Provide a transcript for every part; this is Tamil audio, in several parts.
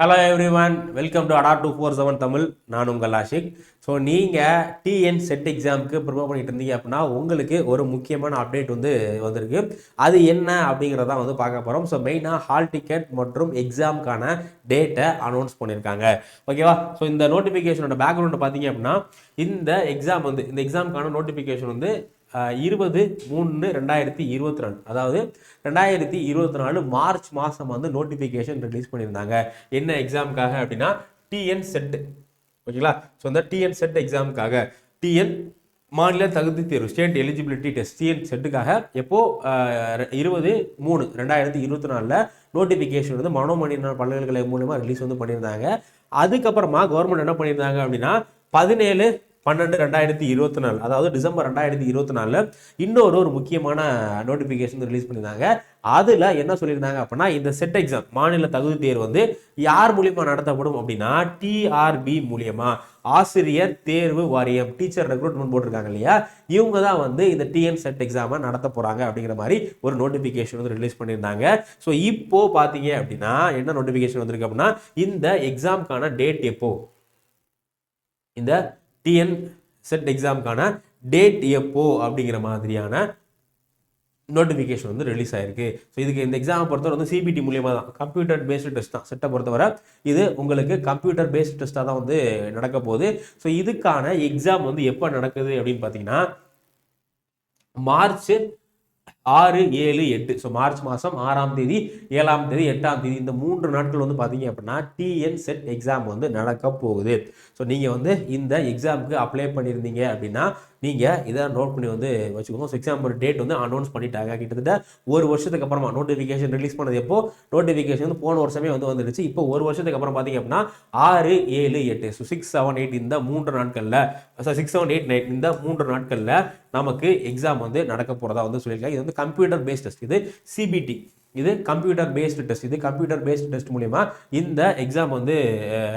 Hello every welcome to Adda two four seven Tamil நான் உங்கள் ஆஷிக் ஸோ நீங்கள் டிஎன் செட் எக்ஸாமுக்கு ப்ரிப்பேர் பண்ணிட்டு இருந்தீங்க அப்படின்னா உங்களுக்கு ஒரு முக்கியமான அப்டேட் வந்து வந்திருக்கு. அது என்ன அப்படிங்கிறத வந்து பார்க்க போகிறோம் ஸோ மெயினாக ஹால் டிக்கெட் மற்றும் எக்ஸாமுக்கான டேட்டை அனௌன்ஸ் பண்ணியிருக்காங்க ஓகேவா ஸோ இந்த நோட்டிஃபிகேஷனோட பேக்ரவுண்டை பார்த்தீங்க அப்படின்னா இந்த எக்ஸாம் வந்து இந்த எக்ஸாமுக்கான நோட்டிஃபிகேஷன் வந்து இருபது மூணு ரெண்டாயிரத்தி இருபத்தி ரெண்டு. அதாவது ரெண்டாயிரத்தி இருபத்தி நாலு மார்ச் மாதம் வந்து நோட்டிஃபிகேஷன் ரிலீஸ் பண்ணியிருந்தாங்க. என்ன எக்ஸாமுக்காக அப்படின்னா டிஎன் செட் ஓகேங்களா? ஸோ இந்த டிஎன் செட் எக்ஸாமுக்காக டிஎன் மாநில தகுதி தேர்வு ஸ்டேட் எலிஜிபிலிட்டி டெஸ்ட் டிஎன் செட்டுக்காக எப்போது இருபது மூணு ரெண்டாயிரத்தி இருபத்தி நாலில் நோட்டிஃபிகேஷன் வந்து மனோமணியினர் பல்கலைக்கழகம் மூலமாக ரிலீஸ் வந்து பண்ணியிருந்தாங்க. அதுக்கப்புறமா கவர்மெண்ட் என்ன பண்ணியிருந்தாங்க அப்படின்னா பதினேழு பன்னெண்டு ரெண்டாயிரத்தி இருபத்தி நாலு அதாவது டிசம்பர் ரெண்டாயிரத்தி இருபத்தி நாலில் இன்னொரு ஒரு முக்கியமான நோட்டிஃபிகேஷன் ரிலீஸ் பண்ணியிருந்தாங்க. அதில் என்ன சொல்லியிருந்தாங்க அப்படின்னா இந்த செட் எக்ஸாம் மாநில தகுதி தேர்வு வந்து யார் மூலியமா நடத்தப்படும் அப்படின்னா டிஆர்பி மூலியமா. ஆசிரியர் தேர்வு வாரியம் டீச்சர் ரெக்ரூட்மெண்ட் போட்டிருக்காங்க இல்லையா? இவங்க தான் வந்து இந்த டிஎன் செட் எக்ஸாமை நடத்த போகிறாங்க அப்படிங்கிற மாதிரி ஒரு நோட்டிஃபிகேஷன் வந்து ரிலீஸ் பண்ணியிருந்தாங்க. ஸோ இப்போ பார்த்தீங்க அப்படின்னா என்ன நோட்டிஃபிகேஷன் வந்திருக்கு அப்படின்னா இந்த எக்ஸாமுக்கான டேட் எப்போ? இந்த டிஎன் செட் எக்ஸாமுக்கான டேட் எப்போ அப்படிங்கிற மாதிரியான நோட்டிஃபிகேஷன் வந்து ரிலீஸ் ஆயிருக்கு. ஸோ இதுக்கு இந்த எக்ஸாமை பொறுத்தவரை வந்து சிபிடி மூலியமாக தான். கம்ப்யூட்டர் பேஸ்டு டெஸ்ட் தான். செட்டை பொறுத்தவரை இது உங்களுக்கு கம்ப்யூட்டர் பேஸ்டு டெஸ்ட்டாக தான் வந்து நடக்க போகுது. ஸோ இதுக்கான எக்ஸாம் வந்து எப்போ நடக்குது அப்படின்னு பார்த்தீங்கன்னா மார்ச் ஆறு ஏழு எட்டு. ஸோ மார்ச் மாதம் ஆறாம் தேதி ஏழாம் தேதி எட்டாம் தேதி இந்த மூன்று நாட்கள் வந்து பார்த்தீங்க அப்படின்னா டிஎன் செட் எக்ஸாம் வந்து நடக்க போகுது. ஸோ நீங்கள் வந்து இந்த எக்ஸாமுக்கு அப்ளை பண்ணியிருந்தீங்க அப்படின்னா நீங்கள் இதை நோட் பண்ணி வந்து வச்சுக்கோங்க. ஸோ எக்ஸாம் டேட் வந்து அனௌன்ஸ் பண்ணிட்டாங்க. கிட்டத்தட்ட ஒரு வருஷத்துக்கு அப்புறமா நோட்டிஃபிகேஷன் ரிலீஸ் பண்ணது எப்போ? நோட்டிஃபிகேஷன் வந்து போன வருஷமே வந்து வந்துருச்சு இப்போ ஒரு வருஷத்துக்கு அப்புறம் பார்த்தீங்க அப்படின்னா ஆறு ஏழு எட்டு. ஸோ சிக்ஸ் செவன் எயிட் இந்த மூன்று நாட்களில் so six seven eight nine இந்த மூன்று நாட்களில் நமக்கு எக்ஸாம் வந்து நடக்க போகிறதா வந்து சொல்லியிருக்காங்க. இது வந்து கம்ப்யூட்டர் பேஸ்ட் டெஸ்ட் இது சிபிடி இது கம்ப்யூட்டர் பேஸ்டு டெஸ்ட் இது கம்ப்யூட்டர் பேஸ்டு டெஸ்ட் மூலிமா இந்த எக்ஸாம் வந்து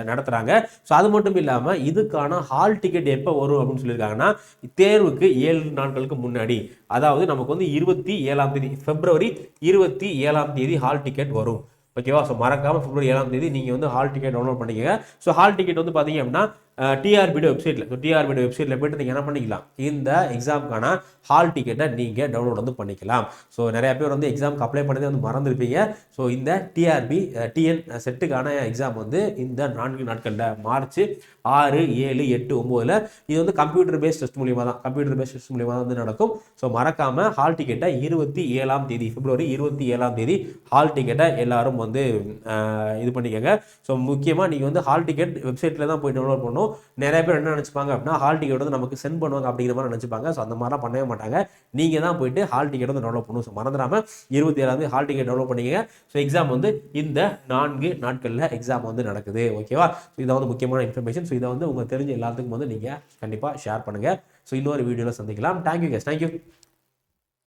நடத்துகிறாங்க ஸோ அது மட்டும் இல்லாமல் இதுக்கான ஹால் டிக்கெட் எப்போ வரும் அப்படின்னு சொல்லியிருக்காங்கன்னா தேர்வுக்கு ஏழு நாட்களுக்கு முன்னாடி. அதாவது நமக்கு வந்து இருபத்தி ஏழாம் தேதி பிப்ரவரி இருபத்தி ஏழாம் தேதி ஹால் டிக்கெட் வரும். ஓகேவா ஸோ மறக்காமல் பிப்ரவரி ஏழாம் தேதி நீங்கள் வந்து ஹால் டிக்கெட் டவுன்லோட் பண்ணிக்கங்க. ஸோ ஹால் டிக்கெட் வந்து பார்த்தீங்க அப்படின்னா டிஆர்பியோட வெப்சைட்டில் ஸோ டிஆர்பியோட வெப்சைட்டில் போயிட்டு நீங்கள் என்ன பண்ணிக்கலாம்? இந்த எக்ஸாமுக்கான ஹால் டிக்கெட்டை நீங்கள் டவுன்லோட் வந்து பண்ணிக்கலாம். ஸோ நிறைய பேர் வந்து எக்ஸாமுக்கு அப்ளை பண்ணதே வந்து மறந்துருப்பீங்க. ஸோ இந்த டிஆர்பி டிஎன் செட்டுக்கான எக்ஸாம் வந்து இந்த நான்கு நாட்களில் மார்ச் ஆறு ஏழு எட்டு ஒம்போதில் இது வந்து கம்ப்யூட்டர் பேஸ்ட் டெஸ்ட் மூலியமாக தான். கம்ப்யூட்டர் பேஸ்ட் டெஸ்ட் மூலியமாக தான் வந்து நடக்கும். ஸோ மறக்காமல் ஹால் டிக்கெட்டை இருபத்தி ஏழாம் தேதி பிப்ரவரி இருபத்தி ஏழாம் தேதி ஹால் டிக்கெட்டை எல்லாரும் வந்து இது பண்ணிக்கோங்க. ஸோ முக்கியமாக நீங்கள் வந்து ஹால் டிக்கெட் வெப்சைட்டில் தான் போய் டவுன்லோட் பண்ணணும். நிறைய பேர் என்ன நினச்சிப்பாங்க அப்படின்னா ஹால் டிக்கெட் வந்து நமக்கு சென்ட் பண்ணுவாங்க அப்படிங்கிற மாதிரி நினச்சிப்பாங்க. ஸோ அந்த மாதிரிலாம் பண்ணவே மாட்டாங்க. நீங்கள் தான் போயிட்டு ஹால் டிக்கெட் வந்து டவுன்லோட் பண்ணணும். ஸோ மறந்துடாமல் இருபத்தி ஏழாவது ஹால் டிக்கெட் டவுன்லோட் பண்ணிக்கங்க. ஸோ எக்ஸாம் வந்து இந்த நான்கு நாட்களில் எக்ஸாம் வந்து நடக்குது. ஓகேவா ஸோ இதை வந்து முக்கியமான இன்ஃபர்மேஷன் ஸோ இதை வந்து உங்களுக்கு தெரிஞ்ச எல்லாத்துக்கும் வந்து நீங்கள் கண்டிப்பாக ஷேர் பண்ணுங்கள் ஸோ இன்னொரு வீடியோவில் சந்திக்கலாம். Thank you case thank you